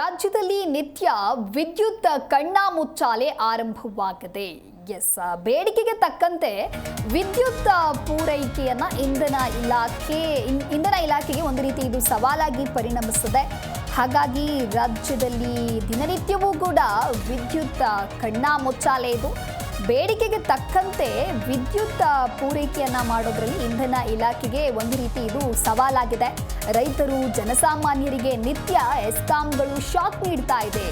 ರಾಜ್ಯದಲ್ಲಿ ನಿತ್ಯ ವಿದ್ಯುತ್ ಕಣ್ಣಾಮುಚ್ಚಾಲೆ ಆರಂಭವಾಗಿದೆ. ಎಸ್, ಬೇಡಿಕೆಗೆ ತಕ್ಕಂತೆ ವಿದ್ಯುತ್ ಪೂರೈಕೆಯನ್ನ ಇಂಧನ ಇಲಾಖೆ ಇಂಧನ ಇಲಾಖೆಗೆ ಒಂದು ರೀತಿ ಇದು ಸವಾಲಾಗಿ ಪರಿಣಮಿಸಿದೆ. ಹಾಗಾಗಿ ರಾಜ್ಯದಲ್ಲಿ ದಿನನಿತ್ಯವೂ ಕೂಡ ವಿದ್ಯುತ್ ಕಣ್ಣಾಮುಚ್ಚಾಲೆ ಇದು. ಬೇಡಿಕೆಗೆ ತಕ್ಕಂತೆ ವಿದ್ಯುತ್ ಪೂರೈಕೆಯನ್ನ ಮಾಡೋದರಲ್ಲಿ ಇಂಧನ ಇಲಾಖೆಗೆ ಒಂದು ರೀತಿ ಇದು ಸವಾಲಾಗಿದೆ. ರೈತರು ಜನಸಾಮಾನ್ಯರಿಗೆ ನಿತ್ಯ ಎಸ್ಕಾಂಗಳು ಶಾಕ್ ನೀಡ್ತಾ ಇದೆ.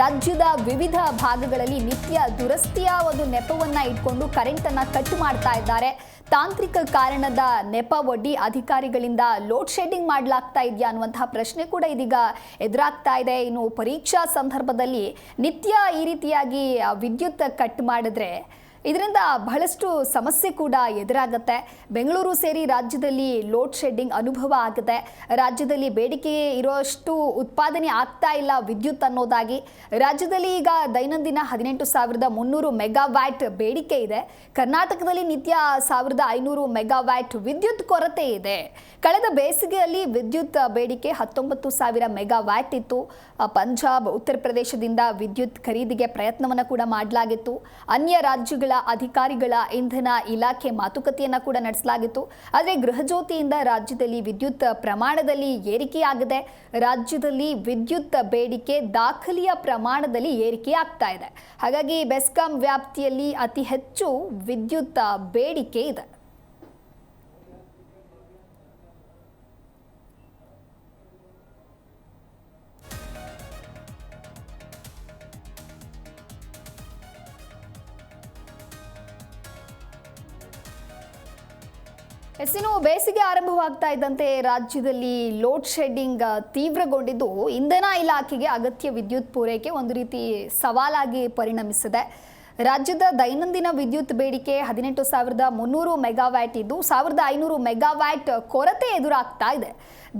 ರಾಜ್ಯದ ವಿವಿಧ ಭಾಗಗಳಲ್ಲಿ ನಿತ್ಯ ದುರಸ್ತಿಯ ಒಂದು ನೆಪವನ್ನ ಇಟ್ಕೊಂಡು ಕರೆಂಟ್ ಅನ್ನ ಕಟ್ ಮಾಡ್ತಾ ಇದ್ದಾರೆ. ತಾಂತ್ರಿಕ ಕಾರಣದ ನೆಪ ಒಡ್ಡಿ ಅಧಿಕಾರಿಗಳಿಂದ ಲೋಡ್ ಶೆಡ್ಡಿಂಗ್ ಮಾಡಲಾಗ್ತಾ ಇದೆಯಾ ಅನ್ನುವಂತಹ ಪ್ರಶ್ನೆ ಕೂಡ ಇದೀಗ ಎದುರಾಗ್ತಾ ಇದೆ. ಇನ್ನು ಪರೀಕ್ಷಾ ಸಂದರ್ಭದಲ್ಲಿ ನಿತ್ಯ ಈ ರೀತಿಯಾಗಿ ವಿದ್ಯುತ್ ಕಟ್ ಮಾಡಿದ್ರೆ ಇದರಿಂದ ಬಹಳಷ್ಟು ಸಮಸ್ಯೆ ಕೂಡ ಎದುರಾಗುತ್ತೆ. ಬೆಂಗಳೂರು ಸೇರಿ ರಾಜ್ಯದಲ್ಲಿ ಲೋಡ್ ಶೆಡ್ಡಿಂಗ್ ಅನುಭವ ಆಗುತ್ತೆ. ರಾಜ್ಯದಲ್ಲಿ ಬೇಡಿಕೆ ಇರೋಷ್ಟು ಉತ್ಪಾದನೆ ಆಗ್ತಾ ಇಲ್ಲ ವಿದ್ಯುತ್ ಅನ್ನೋದಾಗಿ. ರಾಜ್ಯದಲ್ಲಿ ಈಗ ದೈನಂದಿನ ಹದಿನೆಂಟು ಸಾವಿರದ ಮುನ್ನೂರು ಮೆಗಾವ್ಯಾಟ್ ಬೇಡಿಕೆ ಇದೆ. ಕರ್ನಾಟಕದಲ್ಲಿ ನಿತ್ಯ ಸಾವಿರದ ಐನೂರು ಮೆಗಾವ್ಯಾಟ್ ವಿದ್ಯುತ್ ಕೊರತೆ ಇದೆ. ಕಳೆದ ಬೇಸಿಗೆಯಲ್ಲಿ ವಿದ್ಯುತ್ ಬೇಡಿಕೆ ಹತ್ತೊಂಬತ್ತು ಸಾವಿರ ಮೆಗಾವ್ಯಾಟ್ ಇತ್ತು. ಪಂಜಾಬ್ ಉತ್ತರ ಪ್ರದೇಶದಿಂದ ವಿದ್ಯುತ್ ಖರೀದಿಗೆ ಪ್ರಯತ್ನವನ್ನು ಕೂಡ ಮಾಡಲಾಗಿತ್ತು. ಅನ್ಯ ರಾಜ್ಯಗಳ ಅಧಿಕಾರಿಗಳ ಇಂಧನ ಇಲಾಖೆ ಮಾತುಕತೆಯನ್ನ ಕೂಡ ನಡೆಸಲಾಗಿತ್ತು. ಆದರೆ ಗೃಹಜ್ಯೋತಿಯಿಂದ ರಾಜ್ಯದಲ್ಲಿ ವಿದ್ಯುತ್ ಪ್ರಮಾಣದಲ್ಲಿ ಏರಿಕೆಯಾಗಿದೆ. ರಾಜ್ಯದಲ್ಲಿ ವಿದ್ಯುತ್ ಬೇಡಿಕೆ ದಾಖಲೆಯ ಪ್ರಮಾಣದಲ್ಲಿ ಏರಿಕೆ ಆಗ್ತಾ ಇದೆ. ಹಾಗಾಗಿ ಬೆಸ್ಕಾಂ ವ್ಯಾಪ್ತಿಯಲ್ಲಿ ಅತಿ ಹೆಚ್ಚು ವಿದ್ಯುತ್ ಬೇಡಿಕೆ ಇದೆ. ಎಸ್ ಬೇಸಿಗೆ ಆರಂಭವಾಗ್ತಾ ಇದ್ದಂತೆ ರಾಜ್ಯದಲ್ಲಿ ಲೋಡ್ ಶೆಡ್ಡಿಂಗ್ ತೀವ್ರಗೊಂಡಿದ್ದು. ಇಂಧನ ಇಲಾಖೆಗೆ ಅಗತ್ಯ ವಿದ್ಯುತ್ ಪೂರೈಕೆ ಒಂದು ರೀತಿ ಸವಾಲಾಗಿ ಪರಿಣಮಿಸಿದೆ. ರಾಜ್ಯದ ದೈನಂದಿನ ವಿದ್ಯುತ್ ಬೇಡಿಕೆ ಹದಿನೆಂಟು ಸಾವಿರದ ಮುನ್ನೂರು ಮೆಗಾವ್ಯಾಟ್ ಇದ್ದು, ಸಾವಿರದ ಐನೂರು ಮೆಗಾವ್ಯಾಟ್ ಕೊರತೆ ಎದುರಾಗ್ತಾ ಇದೆ.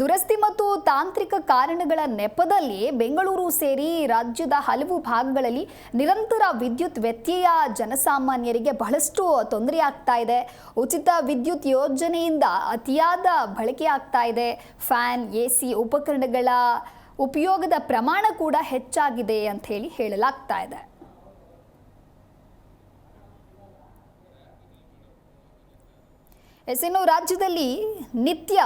ದುರಸ್ತಿ ಮತ್ತು ತಾಂತ್ರಿಕ ಕಾರಣಗಳ ನೆಪದಲ್ಲಿ ಬೆಂಗಳೂರು ಸೇರಿ ರಾಜ್ಯದ ಹಲವು ಭಾಗಗಳಲ್ಲಿ ನಿರಂತರ ವಿದ್ಯುತ್ ವ್ಯತ್ಯಯ ಜನಸಾಮಾನ್ಯರಿಗೆ ಬಹಳಷ್ಟು ತೊಂದರೆ ಆಗ್ತಾ ಇದೆ. ಉಚಿತ ವಿದ್ಯುತ್ ಯೋಜನೆಯಿಂದ ಅತಿಯಾದ ಬಳಕೆಯಾಗ್ತಾ ಇದೆ. ಫ್ಯಾನ್ ಎ ಸಿ ಉಪಕರಣಗಳ ಉಪಯೋಗದ ಪ್ರಮಾಣ ಕೂಡ ಹೆಚ್ಚಾಗಿದೆ ಅಂತ ಹೇಳಿ ಹೇಳಲಾಗ್ತಾ ಇದೆ. ಎಸ್, ಇನ್ನು ರಾಜ್ಯದಲ್ಲಿ ನಿತ್ಯ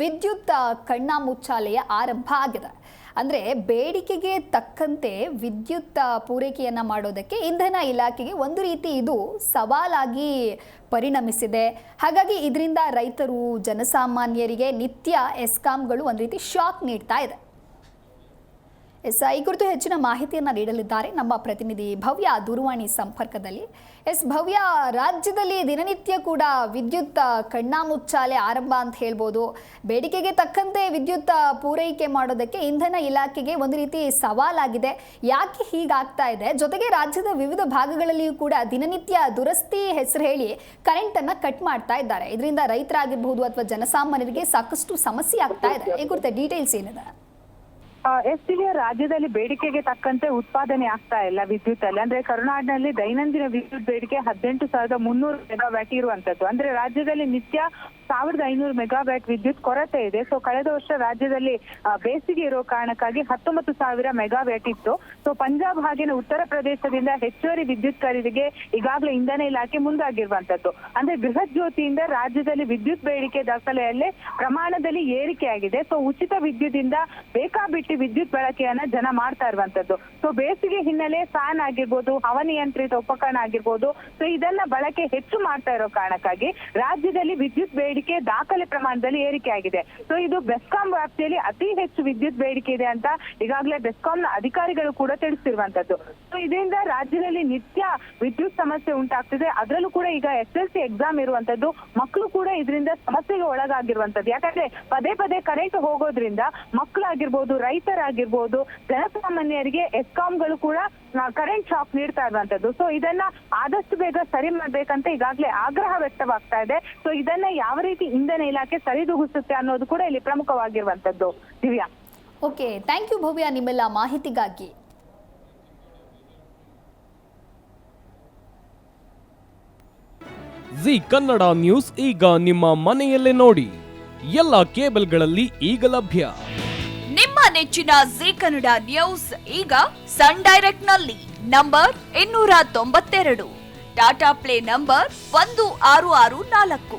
ವಿದ್ಯುತ್ ಕಣ್ಣಾಮುಚ್ಚಾಲೆಯ ಆರಂಭ ಆಗಿದೆ. ಅಂದರೆ ಬೇಡಿಕೆಗೆ ತಕ್ಕಂತೆ ವಿದ್ಯುತ್ ಪೂರೈಕೆಯನ್ನು ಮಾಡೋದಕ್ಕೆ ಇಂಧನ ಇಲಾಖೆಗೆ ಒಂದು ರೀತಿ ಇದು ಸವಾಲಾಗಿ ಪರಿಣಮಿಸಿದೆ. ಹಾಗಾಗಿ ಇದರಿಂದ ರೈತರು, ಜನಸಾಮಾನ್ಯರಿಗೆ ನಿತ್ಯ ಎಸ್ಕಾಂಗಳು ಒಂದು ರೀತಿ ಶಾಕ್ ನೀಡ್ತಾ ಇದೆ. ಎಸ್, ಈ ಕುರಿತು ಹೆಚ್ಚಿನ ಮಾಹಿತಿಯನ್ನು ನೀಡಲಿದ್ದಾರೆ ನಮ್ಮ ಪ್ರತಿನಿಧಿ ಭವ್ಯ ದೂರವಾಣಿ ಸಂಪರ್ಕದಲ್ಲಿ. ಎಸ್, ಭವ್ಯ, ರಾಜ್ಯದಲ್ಲಿ ದಿನನಿತ್ಯ ಕೂಡ ವಿದ್ಯುತ್ ಕಣ್ಣಾಮುಚ್ಚಾಲೆ ಆರಂಭ ಅಂತ ಹೇಳ್ಬೋದು. ಬೇಡಿಕೆಗೆ ತಕ್ಕಂತೆ ವಿದ್ಯುತ್ ಪೂರೈಕೆ ಮಾಡೋದಕ್ಕೆ ಇಂಧನ ಇಲಾಖೆಗೆ ಒಂದು ರೀತಿ ಸವಾಲಾಗಿದೆ. ಯಾಕೆ ಹೀಗಾಗ್ತಾ ಇದೆ? ಜೊತೆಗೆ ರಾಜ್ಯದ ವಿವಿಧ ಭಾಗಗಳಲ್ಲಿಯೂ ಕೂಡ ದಿನನಿತ್ಯ ದುರಸ್ತಿ ಹೆಸರು ಹೇಳಿ ಕರೆಂಟನ್ನು ಕಟ್ ಮಾಡ್ತಾ ಇದ್ದಾರೆ. ಇದರಿಂದ ರೈತರಾಗಿರ್ಬಹುದು ಅಥವಾ ಜನಸಾಮಾನ್ಯರಿಗೆ ಸಾಕಷ್ಟು ಸಮಸ್ಯೆ ಆಗ್ತಾ ಇದೆ. ಈ ಕುರಿತ ಡೀಟೇಲ್ಸ್ ಏನಿದೆ? ಎಸ್ ರಾಜ್ಯದಲ್ಲಿ ಬೇಡಿಕೆಗೆ ತಕ್ಕಂತೆ ಉತ್ಪಾದನೆ ಆಗ್ತಾ ಇಲ್ಲ ವಿದ್ಯುತ್ ಅಲ್ಲಿ ಅಂದ್ರೆ ಕರುನಾಡಿನಲ್ಲಿ ದೈನಂದಿನ ವಿದ್ಯುತ್ ಬೇಡಿಕೆ ಹದಿನೆಂಟು ಸಾವಿರದ ಮುನ್ನೂರು ಮೆಗಾವ್ಯಾಟ್ ಇರುವಂತದ್ದು. ಅಂದ್ರೆ ರಾಜ್ಯದಲ್ಲಿ ನಿತ್ಯ ಸಾವಿರದ ಐನೂರು ಮೆಗಾವ್ಯಾಟ್ ವಿದ್ಯುತ್ ಕೊರತೆ ಇದೆ. ಸೊ ಕಳೆದ ವರ್ಷ ರಾಜ್ಯದಲ್ಲಿ ಬೇಸಿಗೆ ಇರೋ ಕಾರಣಕ್ಕಾಗಿ ಹತ್ತೊಂಬತ್ತು ಸಾವಿರ ಮೆಗಾವ್ಯಾಟ್ ಇತ್ತು. ಸೊ ಪಂಜಾಬ್ ಹಾಗೇನೆ ಉತ್ತರ ಪ್ರದೇಶದಿಂದ ಹೆಚ್ಚುವರಿ ವಿದ್ಯುತ್ ಖರೀದಿಗೆ ಈಗಾಗಲೇ ಇಂಧನ ಇಲಾಖೆ ಮುಂದಾಗಿರುವಂತದ್ದು. ಅಂದ್ರೆ ಬೃಹತ್ ಜ್ಯೋತಿಯಿಂದ ರಾಜ್ಯದಲ್ಲಿ ವಿದ್ಯುತ್ ಬೇಡಿಕೆ ದಾಖಲೆಯಲ್ಲೇ ಪ್ರಮಾಣದಲ್ಲಿ ಏರಿಕೆಯಾಗಿದೆ. ಸೊ ಉಚಿತ ವಿದ್ಯುತ್ ಬೇಕಾಬಿಟ್ಟಿ ವಿದ್ಯುತ್ ಬಳಕೆಯನ್ನ ಜನ ಮಾಡ್ತಾ ಇರುವಂತದ್ದು. ಸೊ ಬೇಸಿಗೆ ಹಿನ್ನೆಲೆ ಫ್ಯಾನ್ ಆಗಿರ್ಬೋದು ಹವನಿಯಂತ್ರಿತ ಉಪಕರಣ ಆಗಿರ್ಬೋದು ಸೊ ಇದನ್ನ ಬಳಕೆ ಹೆಚ್ಚು ಮಾಡ್ತಾ ಇರೋ ಕಾರಣಕ್ಕಾಗಿ ರಾಜ್ಯದಲ್ಲಿ ವಿದ್ಯುತ್ ಬೇಡಿಕೆ ದಾಖಲೆ ಪ್ರಮಾಣದಲ್ಲಿ ಏರಿಕೆ ಆಗಿದೆ. ಸೊ ಇದು ಬೆಸ್ಕಾಂ ವ್ಯಾಪ್ತಿಯಲ್ಲಿ ಅತಿ ಹೆಚ್ಚು ವಿದ್ಯುತ್ ಬೇಡಿಕೆ ಇದೆ ಅಂತ ಈಗಾಗಲೇ ಬೆಸ್ಕಾಂನ ಅಧಿಕಾರಿಗಳು ಕೂಡ ತಿಳಿಸಿರುವಂತದ್ದು. ಸೊ ಇದರಿಂದ ರಾಜ್ಯದಲ್ಲಿ ನಿತ್ಯ ವಿದ್ಯುತ್ ಸಮಸ್ಯೆ ಉಂಟಾಗ್ತಿದೆ. ಅದರಲ್ಲೂ ಕೂಡ ಈಗ ಎಸ್ ಎಲ್ ಸಿ ಎಕ್ಸಾಮ್ ಇರುವಂತದ್ದು ಮಕ್ಕಳು ಕೂಡ ಇದರಿಂದ ಸಮಸ್ಯೆಗೆ ಒಳಗಾಗಿರುವಂತದ್ದು. ಯಾಕಂದ್ರೆ ಪದೇ ಪದೇ ಕರೆಂಟ್ ಹೋಗೋದ್ರಿಂದ ಮಕ್ಕಳಾಗಿರ್ಬೋದು ರೈತರಾಗಿರ್ಬೋದು, ಜನಸಾಮಾನ್ಯರಿಗೆ ಎಸ್ಕಾಂಗಳು ಕೂಡ ಕರೆಂಟ್ ಶಾಕ್ ನೀಡ್ತಾ ಇರುವಂತದ್ದು. ಸೊ ಇದನ್ನ ಆದಷ್ಟು ಬೇಗ ಸರಿ ಮಾಡ್ಬೇಕಂತ ಈಗಾಗಲೇ ಆಗ್ರಹ ವ್ಯಕ್ತವಾಗ್ತಾ ಇದೆ. ಸೊ ಇದನ್ನ ಯಾವ ರೀತಿ ಇಂಧನ ಇಲಾಖೆ ಸರಿದೂಗಿಸುತ್ತೆ ಅನ್ನೋದು ಕೂಡ ಇಲ್ಲಿ ಪ್ರಮುಖವಾಗಿರುವಂತದ್ದು Divya. Okay thank you Bhavya ನಿಮ್ಮೆಲ್ಲ ಮಾಹಿತಿಗಾಗಿ. ಜಿ ಕನ್ನಡ ನ್ಯೂಸ್ ಈಗ ನಿಮ್ಮ ಮನೆಯಲ್ಲೇ ನೋಡಿ. ಎಲ್ಲ ಕೇಬಲ್ಗಳಲ್ಲಿ ಈಗ ಲಭ್ಯ. ನಿಮ್ಮ ನೆಚ್ಚಿನ ಜಿ ಕನ್ನಡ ನ್ಯೂಸ್ ಈಗ ಸನ್ ಡೈರೆಕ್ಟ್ನಲ್ಲಿ ನಂಬರ್ ಇನ್ನೂರ ತೊಂಬತ್ತೆರಡು. ಟಾಟಾ ಪ್ಲೇ ನಂಬರ್ ಒಂದು ಆರು ಆರು ನಾಲ್ಕು.